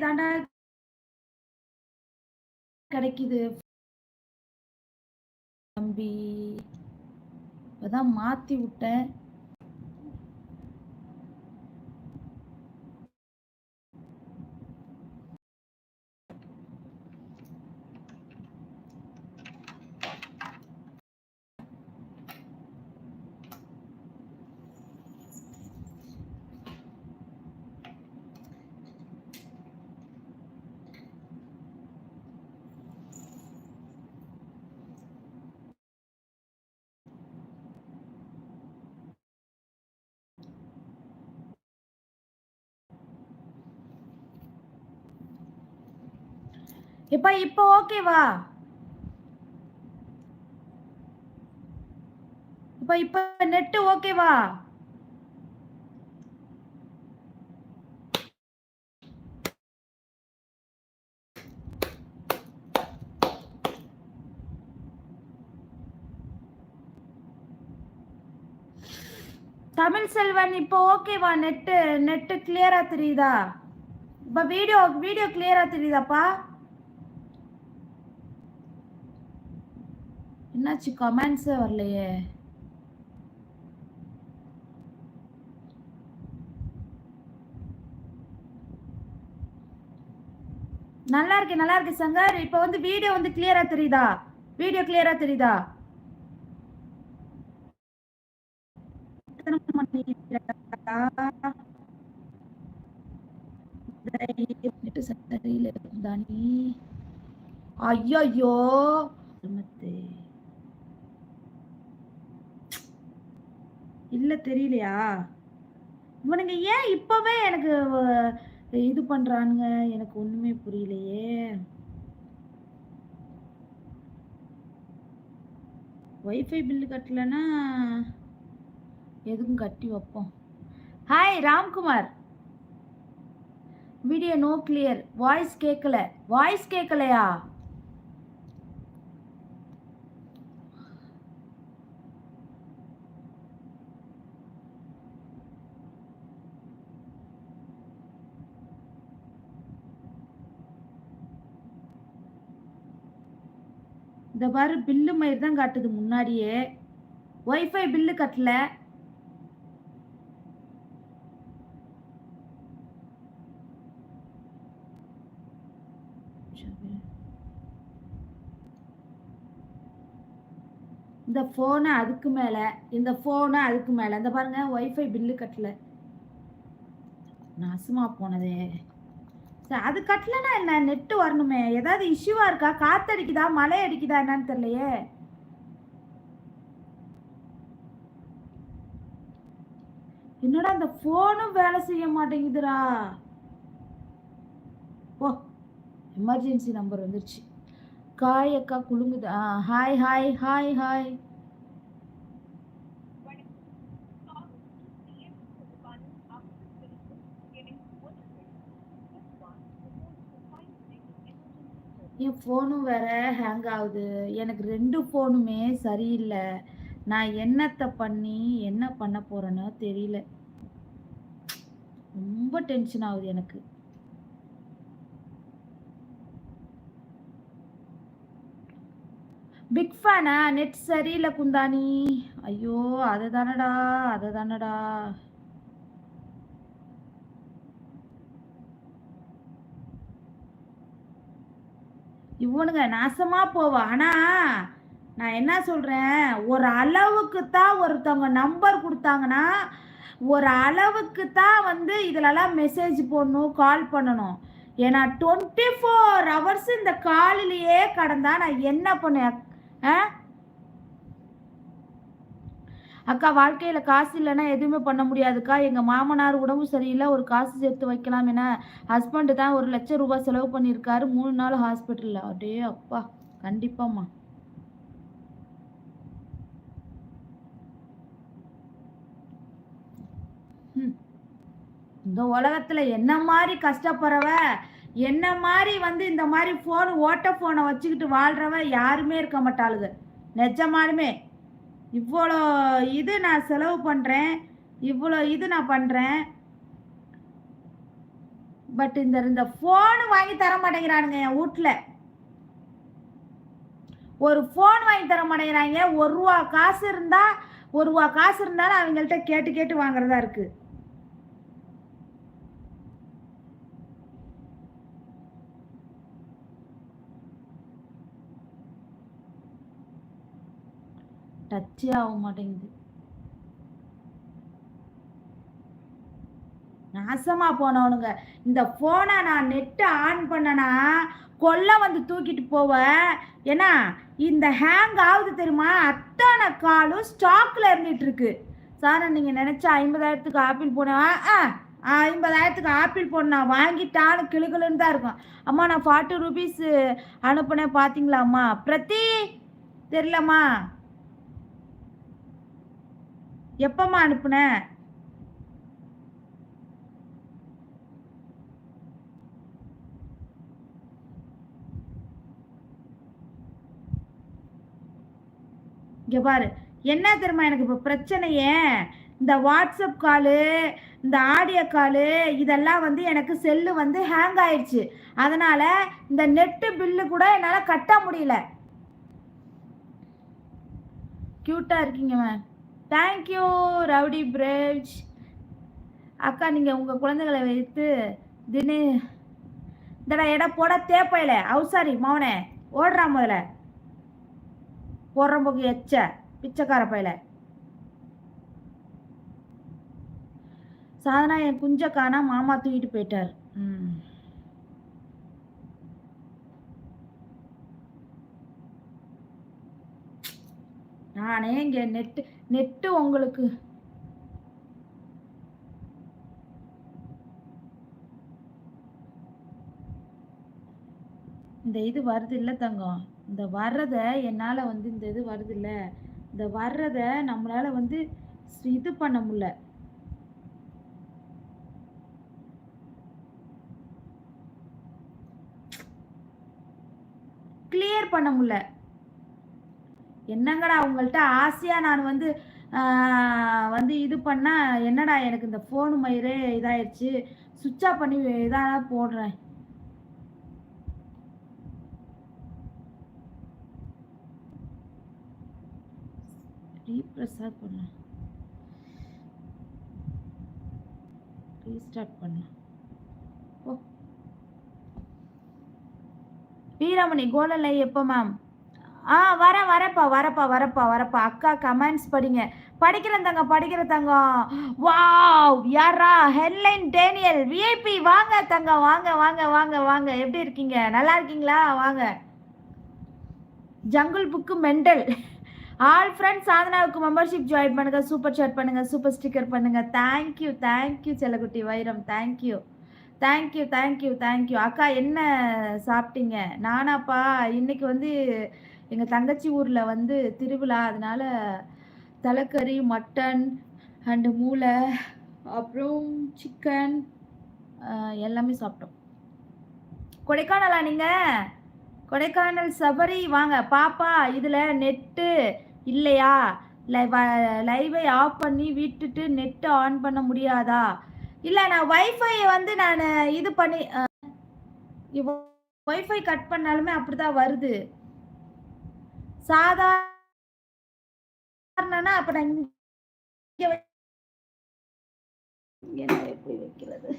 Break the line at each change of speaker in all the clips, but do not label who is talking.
தாண்டா கிடைக்குது. தம்பி. இப்பதான் மாத்தி விட்டேன். இப்ப இப்போ ஓகேவா இப்ப இப்ப நெட் ஓகேவா தமிழ் செல்வன் இப்போ ஓகேவா நெட்டு நெட்டு கிளியரா தெரியுதா? இப்போ வீடியோ வீடியோ கிளியரா தெரியுதாப்பா? என்னாச்சு? கமெண்ட்ஸே வரலையே. நல்லா இருக்கு நல்லா இருக்கு சங்கர். இப்போ வந்து வீடியோ வந்து கிளியரா தெரியுதா? வீடியோ கிளியரா தெரியுதா? சரியில்லை தானி ஐயோ இல்லை தெரியலையா? இவனுங்க ஏன் இப்பவே எனக்கு இது பண்றானுங்க? எனக்கு ஒண்ணுமே புரியலையே. வைஃபை பில்லு கட்டலன்னா எதுக்கும் கட்டி வைப்போம். Hi Ramkumar. Video no clear voice கேட்கல வாய்ஸ் கேட்கலையா இந்த பாரு பில்லு மயிர் தான் காட்டுது முன்னாடியே. ஒய்ஃபை பில்லு கட்டல. இந்த ஃபோனை அதுக்கு மேல இந்த ஃபோனை அதுக்கு மேல. இந்த பாருங்க ஒய்ஃபை பில்லு கட்டல. நாசமா போனதே. சரி அது கட்டலனா என்ன? நெட்டு வரணுமே. ஏதாவது இஷ்யூவா இருக்கா? காத்தடிக்குதா? மழை அடிக்குதா என்னன்னு தெரியலையே. என்னடா அந்த ஃபோனும் வேலை செய்ய மாட்டேங்குதுடா. ஓ எமர்ஜென்சி நம்பர் வந்துருச்சு. காய் அக்கா குலுங்குது. ஹாய் ஹாய் ஹாய் ஹாய் என் ஃபோனும் வேற ஹேங் ஆகுது. எனக்கு ரெண்டு ஃபோனுமே சரியில்லை. நான் என்னத்தை பண்ணி என்ன பண்ண போறேன்னு தெரியல. ரொம்ப டென்ஷன் ஆகுது எனக்கு. பிக் ஃபேனா நெட் சரியில்லை குந்தானி ஐயோ அதை தானடா அதை தானடா. இவனுங்க நாசமா போவா. ஆனா நான் என்ன சொல்றேன்? ஒரு அளவுக்கு தான் ஒருத்தவங்க நம்பர் கொடுத்தாங்கன்னா ஒரு அளவுக்கு தான் வந்து இதுலலாம் மெசேஜ் போடணும் கால் பண்ணணும். ஏன்னா டுவெண்ட்டி ஃபோர் ஹவர்ஸ் இந்த காலிலேயே கடந்தா நான் என்ன பண்ணுவேன்? ஆ? அக்கா வாழ்க்கையில காசு இல்லைன்னா எதுவுமே பண்ண முடியாதுக்கா. எங்க மாமனார் உடம்பு சரியில்லை ஒரு காசு சேர்த்து வைக்கலாம் என ஹஸ்பண்ட் தான் ஒரு லட்சம் ரூபாய் செலவு பண்ணியிருக்காரு. மூணு நாள் ஹாஸ்பிட்டல்ல அடே அப்பா கண்டிப்பாம்மா. ம். இந்த உலகத்துல என்ன மாதிரி கஷ்டப்படுறவ என்ன மாதிரி வந்து இந்த மாதிரி போன் ஓட்ட ஃபோனை வச்சுக்கிட்டு வாழ்றவ யாருமே இருக்க மாட்டாளுங்க நிஜமானுமே இவ்வளோ இது நான் செலவு பண்ணுறேன் இவ்வளோ இது நான் பண்ணுறேன் பட் இந்த இந்த ஃபோனு வாங்கி தர மாட்டேங்கிறானுங்க என் வீட்டில் ஒரு ஃபோன் வாங்கி தர மாட்டேங்கிறாங்க. ஒரு ரூபா காசு இருந்தால் ஒரு ரூபா காசு இருந்தாலும் அவங்கள்ட்ட கேட்டு கேட்டு வாங்குறதா இருக்குது டச்சே ஆக மாட்டேங்குது. நாசமா போனவனுங்க. இந்த போனை நான் நெட்டு ஆன் பண்ணனா கொல்ல வந்து தூக்கிட்டு போவேன் ஏன்னா இந்த ஹேங் ஆகுது தெரியுமா? அத்தனை காலும் ஸ்டாக்ல இருந்துட்டு இருக்கு சார் நீங்க நினைச்ச ஐம்பதாயிரத்துக்கு ஆப்பிள் போனேன் ஆ ஐம்பதாயிரத்துக்கு ஆப்பிள் போன நான் வாங்கிட்டான்னு கிளுகிளுன்னு தான் இருக்கும். அம்மா நான் ஃபார்ட்டி ருபீஸ் அனுப்புனேன் பார்த்தீங்களாம்மா பிரதி தெரியலம்மா. எப்பம்மா அனுப்புன? இங்க பாரு. என்ன தெரியுமா எனக்கு இப்போ பிரச்சனையே? இந்த வாட்ஸ்அப் காலு இந்த ஆடியோ காலு இதெல்லாம் வந்து எனக்கு செல்லு வந்து ஹேங் ஆயிடுச்சு. அதனால இந்த நெட்டு பில்லு கூட என்னால் கட்ட முடியல. க்யூட்டாக இருக்கீங்க மேம். தேங்க்யூ ரவுடி பிரேஜ் அக்கா நீங்கள் உங்கள் குழந்தைகளை வைத்து தினே இந்தடா எடா போட தேப்பையில அவுசாரி மௌனே ஓடுறா முதல்ல. போடுறம்போக்கு எச்ச பிச்சைக்கார பையில. சாதனா என் குஞ்ச காணா மாமா தூக்கிட்டு போயிட்டார். நானே இங்க நெட்டு நெட்டு உங்களுக்கு. இந்த இது வருது இல்ல தங்கம். இந்த வர்றத என்னால வந்து இந்த இது வருது இல்ல இந்த வர்றத நம்மளால வந்து இது பண்ண முடியல. கிளியர் பண்ண முடியல. என்னங்கடா உங்கள்கிட்ட ஆசையா நான் வந்து வந்து இது பண்ணா என்னடா எனக்கு இந்த ஃபோனு மயிரே இதாயிடுச்சு சுவிட்ச் ஆஃப் பண்ணி இதாக போடுறேன். ரீப்ரெஸ்ஸாக பண்ணேன் ரீஸ்டார்ட் பண்ணேன் ஓ வீராமணி கோலலை எப்போ மேம் ஆ வரேன் வரப்பா வரப்பா வரப்பா வரப்பா அக்கா கமெண்ட்ஸ் படிங்க. படிக்கிறேன் தங்க படிக்கிற தங்கம் வாவ் யாரா ஹெட்லைன் டேனியல் விஐபி வாங்க தங்கம் வாங்க வாங்க வாங்க வாங்க. எப்படி இருக்கீங்க? நல்லா இருக்கீங்களா? வாங்க. Jungle book mental all friends சாதனாவுக்கு membership join பண்ணுங்க. சூப்பர் சாட் பண்ணுங்க. சூப்பர் ஸ்டிக்கர் பண்ணுங்க. தேங்க்யூ தேங்க்யூ செல்லக்குட்டி வைரம். தேங்க்யூ தேங்க்யூ தேங்க்யூ தேங்க்யூ அக்கா என்ன சாப்பிட்டீங்க? நானாப்பா இன்னைக்கு வந்து எங்கள் தங்கச்சி ஊரில் வந்து திருவிழா அதனால தலைக்கறி மட்டன் அண்டு மூளை அப்புறம் சிக்கன் எல்லாமே சாப்பிட்டோம். கொடைக்கானலா நீங்கள் கொடைக்கானல் சபரி வாங்க. பாப்பா இதில் நெட்டு இல்லையா? லைவை ஆஃப் பண்ணி விட்டுட்டு நெட்டு ஆன் பண்ண முடியாதா? இல்லை நான் ஒய்ஃபை வந்து நான் இது பண்ணி ஒய்ஃபை கட் பண்ணாலுமே அப்படிதான் வருது. சாதாரணனா அப்ப நான் நான் எப்படி வைக்கிறது?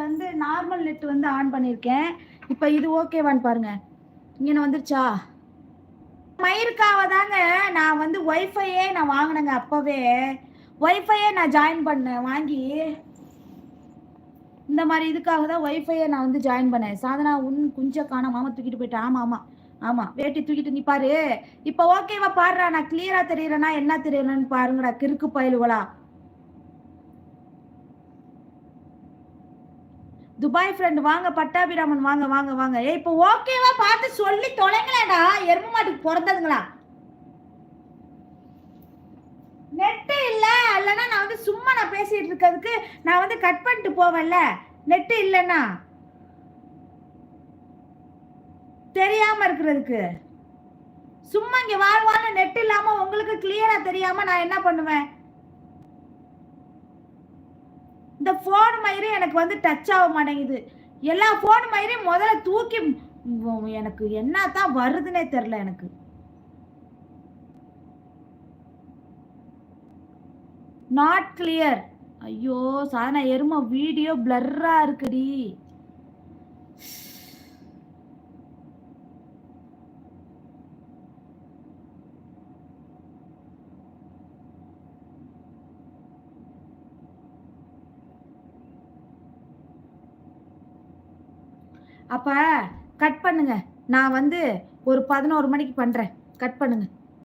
வந்து நார்மல் நெட் வந்து ஆன் பண்ணியிருக்கேன் இப்போ இது ஓகேவான்னு பாருங்க. இங்கே வந்துருச்சா? மயிருக்காவ தாங்க நான் வந்து ஒய்ஃபையே நான் வாங்கினேங்க அப்போவே. ஒய்ஃபையே நான் ஜாயின் பண்ணேன் வாங்கி இந்த மாதிரி இதுக்காக தான் ஒய்ஃபையை நான் வந்து ஜாயின் பண்ணேன். சாதனா உன் குஞ்ச காண மாமா தூக்கிட்டு போயிட்டேன். ஆமா ஆமா. ஆமா. வேட்டி தூக்கிட்டு நீ பாரு. இப்போ ஓகேவா பாடுறா நான் கிளியரா தெரியறேனா? என்ன தெரியலன்னு பாருங்கடா. கிறுக்கு பயிலுவலா துபாய் ஃப்ரெண்ட் வாங்க. பட்டாபிராமன் வாங்க வாங்க வாங்க. ஏ இப்போ ஓகேவா பார்த்து சொல்லி தொலைங்களேடா எரும மாட்டுக்கு பிறந்ததுங்களா? நெட்டு இல்ல. இல்லைன்னா நான் வந்து சும்மா நான் பேசிட்டு இருக்கிறதுக்கு நான் வந்து கட் பண்ணிட்டு போவேன்ல. நெட்டு இல்லைன்னா? தெரியாம இருக்கிறதுக்கு. சும்மா இங்க வாழ்வான நெட் இல்லாம உங்களுக்கு கிளியரா தெரியாம நான் என்ன பண்ணுவேன்? இந்த போன் மயிரும் எனக்கு வந்து டச் ஆக மாட்டேங்குது. எல்லா போன் மயிரையும் முதல்ல தூக்கி எனக்கு என்ன தான் வருதுன்னே தெரில எனக்கு. நாட் கிளியர் ஐயோ சாதனா எருமா வீடியோ பிளர்ரா இருக்குடி. அப்ப கட் பண்ணுங்க. நான் வந்து ஒரு பதினோரு மணிக்கு பண்றேன். கட் பண்ணுங்க.